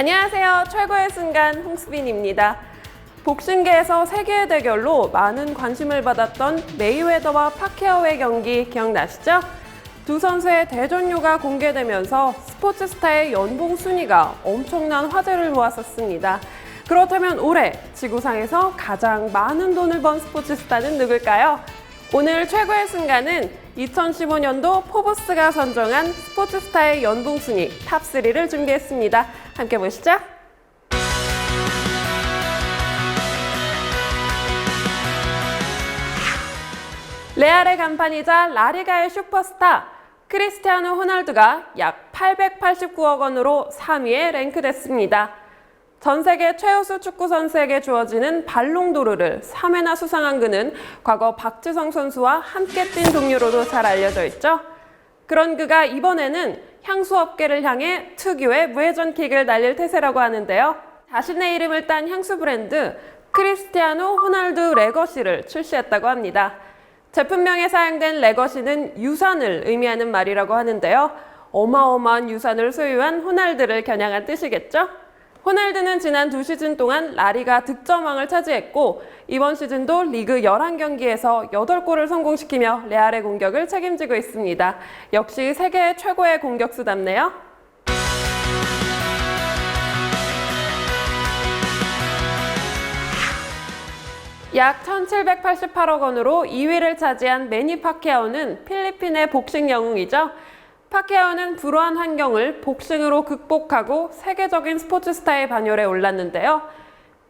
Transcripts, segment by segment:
안녕하세요. 최고의 순간 홍수빈입니다. 복싱계에서 세계의 대결로 많은 관심을 받았던 메이웨더와 파케어의 경기 기억나시죠? 두 선수의 대전료가 공개되면서 스포츠 스타의 연봉 순위가 엄청난 화제를 모았었습니다. 그렇다면 올해 지구상에서 가장 많은 돈을 번 스포츠 스타는 누굴까요? 오늘 최고의 순간은 2015년도 포브스가 선정한 스포츠 스타의 연봉 순위 탑 3를 준비했습니다. 함께 보시죠. 레알의 간판이자 라리가의 슈퍼스타 크리스티아노 호날두가 약 889억 원으로 3위에 랭크됐습니다. 전 세계 최우수 축구 선수에게 주어지는 발롱도르를 3회나 수상한 그는 과거 박지성 선수와 함께 뛴 동료로도 잘 알려져 있죠. 그런 그가 이번에는 향수 업계를 향해 특유의 무회전 킥을 날릴 태세라고 하는데요. 자신의 이름을 딴 향수 브랜드 크리스티아노 호날두 레거시를 출시했다고 합니다. 제품명에 사용된 레거시는 유산을 의미하는 말이라고 하는데요. 어마어마한 유산을 소유한 호날두를 겨냥한 뜻이겠죠? 호날두는 지난 두 시즌 동안 라리가 득점왕을 차지했고 이번 시즌도 리그 11경기에서 8골을 성공시키며 레알의 공격을 책임지고 있습니다. 역시 세계 최고의 공격수답네요. 약 1,788억 원으로 2위를 차지한 매니 파케아오는 필리핀의 복싱 영웅이죠. 파케아오는 불우한 환경을 복싱으로 극복하고 세계적인 스포츠 스타의 반열에 올랐는데요.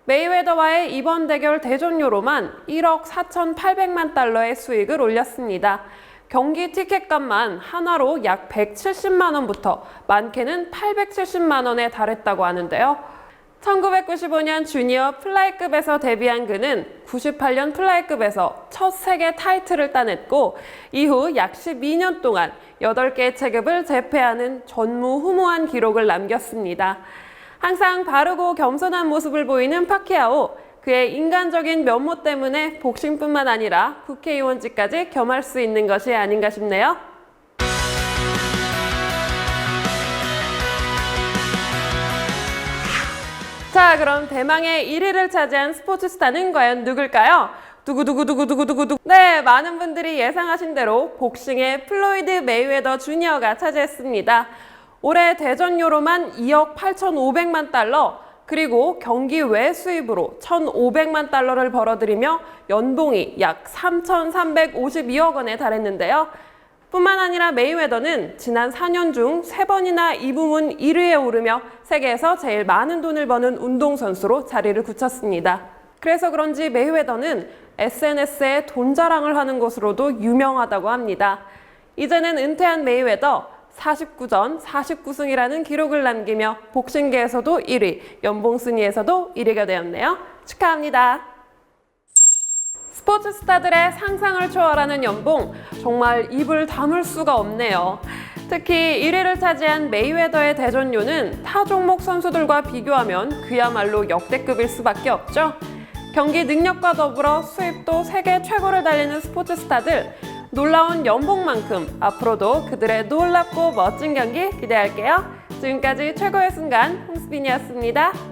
메이웨더와의 이번 대결 대전료로만 1억 4,800만 달러의 수익을 올렸습니다. 경기 티켓값만 하나로 약 170만 원부터 많게는 870만 원에 달했다고 하는데요. 1995년 주니어 플라이급에서 데뷔한 그는 98년 플라이급에서 첫 세계 타이틀을 따냈고 이후 약 12년 동안 8개의 체급을 제패하는 전무후무한 기록을 남겼습니다. 항상 바르고 겸손한 모습을 보이는 파키아오. 그의 인간적인 면모 때문에 복싱뿐만 아니라 국회의원직까지 겸할 수 있는 것이 아닌가 싶네요. 자, 그럼 대망의 1위를 차지한 스포츠 스타는 과연 누굴까요? 두구두구두구두구두구. 네, 많은 분들이 예상하신 대로 복싱의 플로이드 메이웨더 주니어가 차지했습니다. 올해 대전료로만 2억 8,500만 달러, 그리고 경기 외 수입으로 1,500만 달러를 벌어들이며 연봉이 약 3,352억 원에 달했는데요. 뿐만 아니라 메이웨더는 지난 4년 중 3번이나 이 부문 1위에 오르며 세계에서 제일 많은 돈을 버는 운동선수로 자리를 굳혔습니다. 그래서 그런지 메이웨더는 SNS에 돈 자랑을 하는 것으로도 유명하다고 합니다. 이제는 은퇴한 메이웨더 49전 49승이라는 기록을 남기며 복싱계에서도 1위, 연봉 순위에서도 1위가 되었네요. 축하합니다. 스포츠 스타들의 상상을 초월하는 연봉 정말 입을 다물 수가 없네요. 특히 1위를 차지한 메이웨더의 대전료는 타 종목 선수들과 비교하면 그야말로 역대급일 수밖에 없죠. 경기 능력과 더불어 수입도 세계 최고를 달리는 스포츠 스타들 놀라운 연봉만큼 앞으로도 그들의 놀랍고 멋진 경기 기대할게요. 지금까지 최고의 순간 홍수빈이었습니다.